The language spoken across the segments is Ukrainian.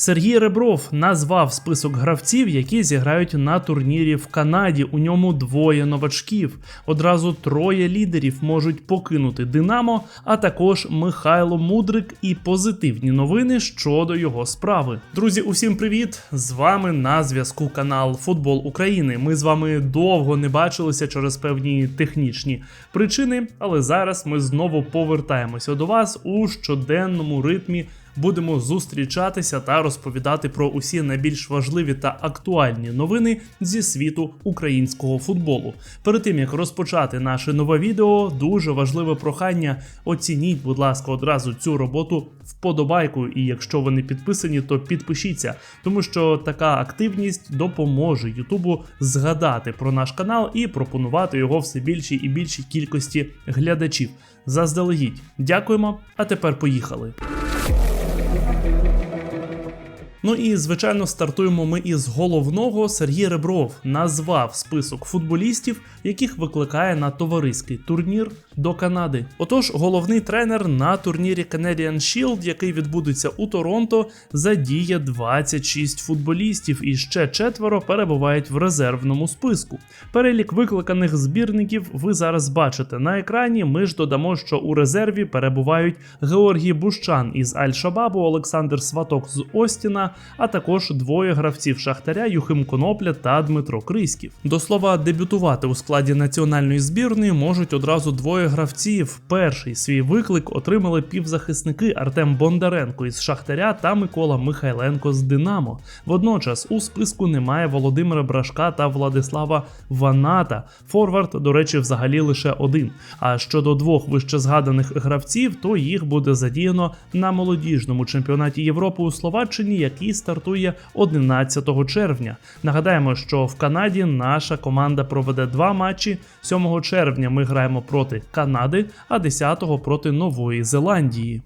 Сергій Ребров назвав список гравців, які зіграють на турнірі в Канаді. У ньому двоє новачків. Одразу троє лідерів можуть покинути Динамо, а також Михайло Мудрик і позитивні новини щодо його справи. Друзі, усім привіт! З вами на зв'язку канал Футбол України. Ми з вами довго не бачилися через певні технічні причини, але зараз ми знову повертаємося до вас у щоденному ритмі. Будемо зустрічатися та розповідати про усі найбільш важливі та актуальні новини зі світу українського футболу. Перед тим як розпочати наше нове відео, дуже важливе прохання. Оцініть, будь ласка, одразу цю роботу вподобайкою. І якщо ви не підписані, то підпишіться, тому що така активність допоможе Ютубу згадати про наш канал і пропонувати його все більшій і більшій кількості глядачів. Заздалегідь, дякуємо. А тепер поїхали. Ну і звичайно стартуємо ми із головного. Сергій Ребров назвав список футболістів, яких викликає на товариський турнір до Канади. Отож, головний тренер на турнірі Canadian Shield, який відбудеться у Торонто, задіє 26 футболістів, і ще четверо перебувають в резервному списку. Перелік викликаних збірників ви зараз бачите на екрані. Ми ж додамо, що у резерві перебувають Георгій Бущан із Аль-Шабабу, Олександр Сваток з Остіна а також двоє гравців Шахтаря Юхим Конопля та Дмитро Криськів. До слова, дебютувати у складі національної збірної можуть одразу двоє гравців. Перший свій виклик отримали півзахисники Артем Бондаренко із Шахтаря та Микола Михайленко з Динамо. Водночас у списку немає Володимира Брашка та Владислава Ваната. Форвард, до речі, взагалі лише один. А щодо двох вище згаданих гравців, то їх буде задіяно на молодіжному чемпіонаті Європи у Словаччині, який стартує 11 червня. Нагадаємо, що в Канаді наша команда проведе два матчі. 7 червня ми граємо проти Канади, а 10-го проти Нової Зеландії.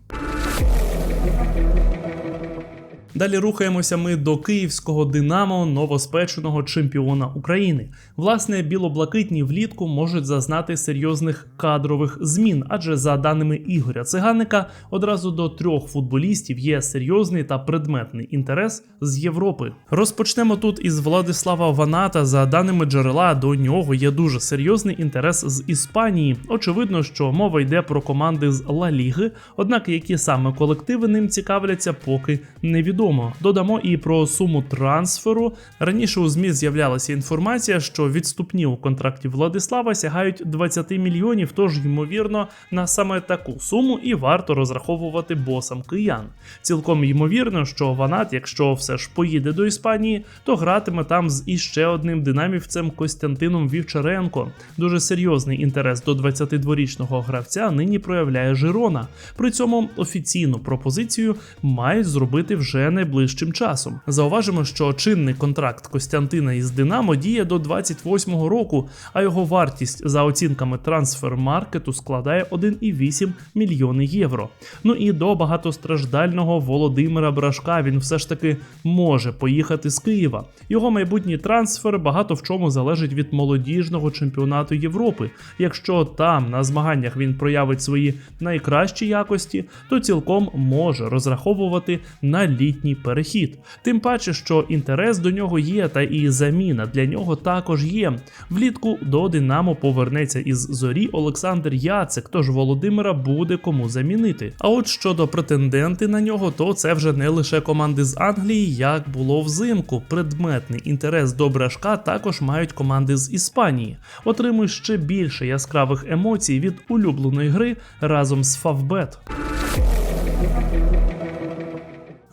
Далі рухаємося ми до київського Динамо, новоспеченого чемпіона України. Власне, білоблакитні влітку можуть зазнати серйозних кадрових змін, адже за даними Ігоря Циганика, одразу до трьох футболістів є серйозний та предметний інтерес з Європи. Розпочнемо тут із Владислава Ваната. За даними джерела, до нього є дуже серйозний інтерес з Іспанії. Очевидно, що мова йде про команди з Ла Ліги, однак які саме колективи ним цікавляться, поки невідомо відомо. Додамо і про суму трансферу. Раніше у ЗМІ з'являлася інформація, що відступні у контракті Владислава сягають 20 мільйонів, тож ймовірно на саме таку суму і варто розраховувати босам киян. Цілком ймовірно, що Ванат, якщо все ж поїде до Іспанії, то гратиме там з іще одним динамівцем Костянтином Вівчаренко. Дуже серйозний інтерес до 22-річного гравця нині проявляє Жирона. При цьому офіційну пропозицію мають зробити вже найближчим часом. Зауважимо, що чинний контракт Костянтина із Динамо діє до 28-го року, а його вартість за оцінками трансфермаркету складає 1,8 мільйони євро. Ну і до багатостраждального Володимира Брашка він все ж таки може поїхати з Києва. Його майбутній трансфер багато в чому залежить від молодіжного чемпіонату Європи. Якщо там на змаганнях він проявить свої найкращі якості, то цілком може розраховувати на літній перехід. Тим паче, що інтерес до нього є, та і заміна для нього також є. Влітку до Динамо повернеться із зорі Олександр Яцек, тож Володимира буде кому замінити. А от щодо претенденти на нього, то це вже не лише команди з Англії, як було взимку. Предметний інтерес до брашка також мають команди з Іспанії. Отримуй ще більше яскравих емоцій від улюбленої гри разом з Фавбет.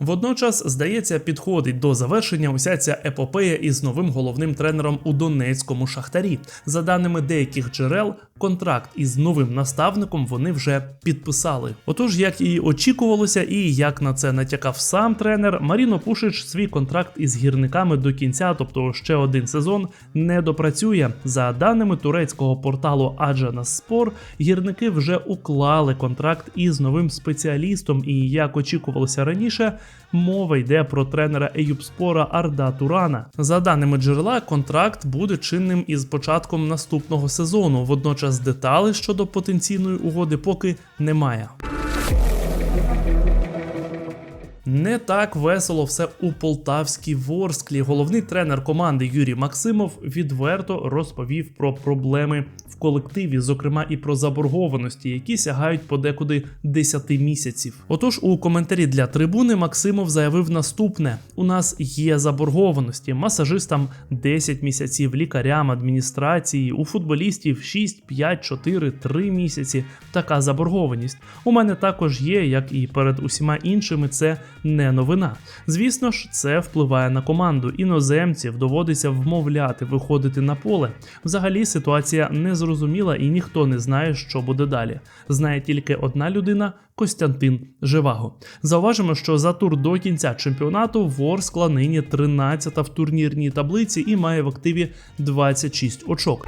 Водночас, здається, підходить до завершення уся ця епопея із новим головним тренером у Донецькому шахтарі. За даними деяких джерел, контракт із новим наставником вони вже підписали. Отож, як і очікувалося, і як на це натякав сам тренер, Маріно Пушич свій контракт із гірниками до кінця, тобто ще один сезон, не допрацює. За даними турецького порталу Аджана Спор, гірники вже уклали контракт із новим спеціалістом, і як очікувалося раніше. Мова йде про тренера Еюбспора Арда Турана. За даними джерела, контракт буде чинним із початком наступного сезону. Водночас деталей щодо потенційної угоди поки немає. Не так весело все у Полтавській Ворсклі. Головний тренер команди Юрій Максимов відверто розповів про проблеми в колективі, зокрема і про заборгованості, які сягають подекуди 10 місяців. Отож, у коментарі для трибуни Максимов заявив наступне: у нас є заборгованості масажистам 10 місяців, лікарям, адміністрації, у футболістів 6, 5, 4, 3 місяці. Така заборгованість. У мене також є, як і перед усіма іншими, це не новина. Звісно ж, це впливає на команду. Іноземців доводиться вмовляти виходити на поле. Взагалі ситуація незрозуміла і ніхто не знає, що буде далі. Знає тільки одна людина. Костянтин Живаго. Зауважимо, що за тур до кінця чемпіонату Ворскла нині 13-та в турнірній таблиці і має в активі 26 очок.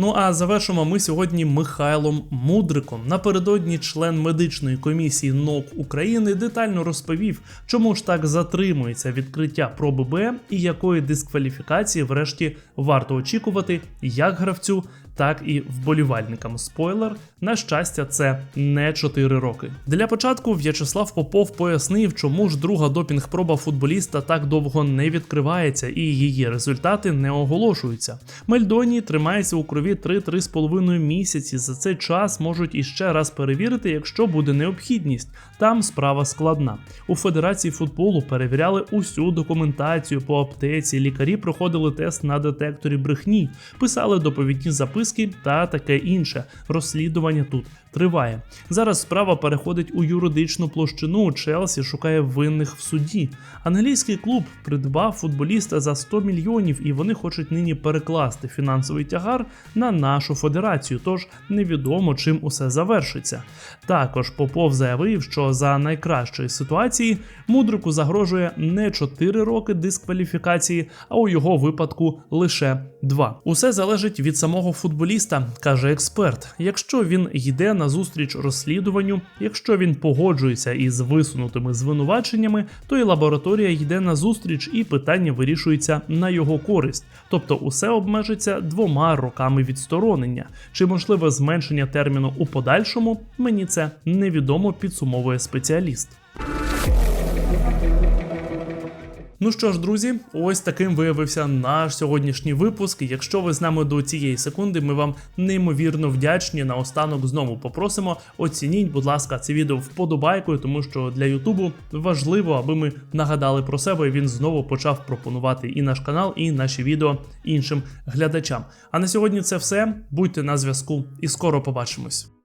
Ну а завершимо ми сьогодні Михайлом Мудриком. Напередодні член медичної комісії НОК України детально розповів, чому ж так затримується відкриття про ББ і якої дискваліфікації, врешті, варто очікувати як гравцю, так і вболівальникам. Спойлер, на щастя, це не 4 роки. Для початку В'ячеслав Попов пояснив, чому ж друга допінг-проба футболіста так довго не відкривається і її результати не оголошуються. Мельдоні тримається у крові 3-3,5 місяці. За цей час можуть іще раз перевірити, якщо буде необхідність. Там справа складна. У Федерації футболу перевіряли усю документацію по аптеці. Лікарі проходили тест на детекторі брехні, писали доповідні записки та таке інше. Розслідування тут триває. Зараз справа переходить у юридичну площину. Челсі шукає винних в суді. Англійський клуб придбав футболіста за 100 мільйонів, і вони хочуть нині перекласти фінансовий тягар на нашу федерацію. Тож невідомо чим усе завершиться. Також Попов заявив, що за найкращої ситуації мудрику загрожує не 4 роки дискваліфікації, а у його випадку лише 2. Усе залежить від самого футболіста, каже експерт. Якщо він йде на зустріч розслідуванню, якщо він погоджується із висунутими звинуваченнями, то і лабораторія йде на зустріч, і питання вирішується на його користь. Тобто, усе обмежиться двома роками відсторонення. Чи можливе зменшення терміну у подальшому? Мені це невідомо підсумовує спеціаліст. Ну що ж, друзі, ось таким виявився наш сьогоднішній випуск. Якщо ви з нами до цієї секунди, ми вам неймовірно вдячні. Наостанок знову попросимо. Оцініть, будь ласка, це відео вподобайкою, тому що для Ютубу важливо, аби ми нагадали про себе. і Він знову почав пропонувати і наш канал, і наші відео іншим глядачам. А на сьогодні це все. Будьте на зв'язку і скоро побачимось.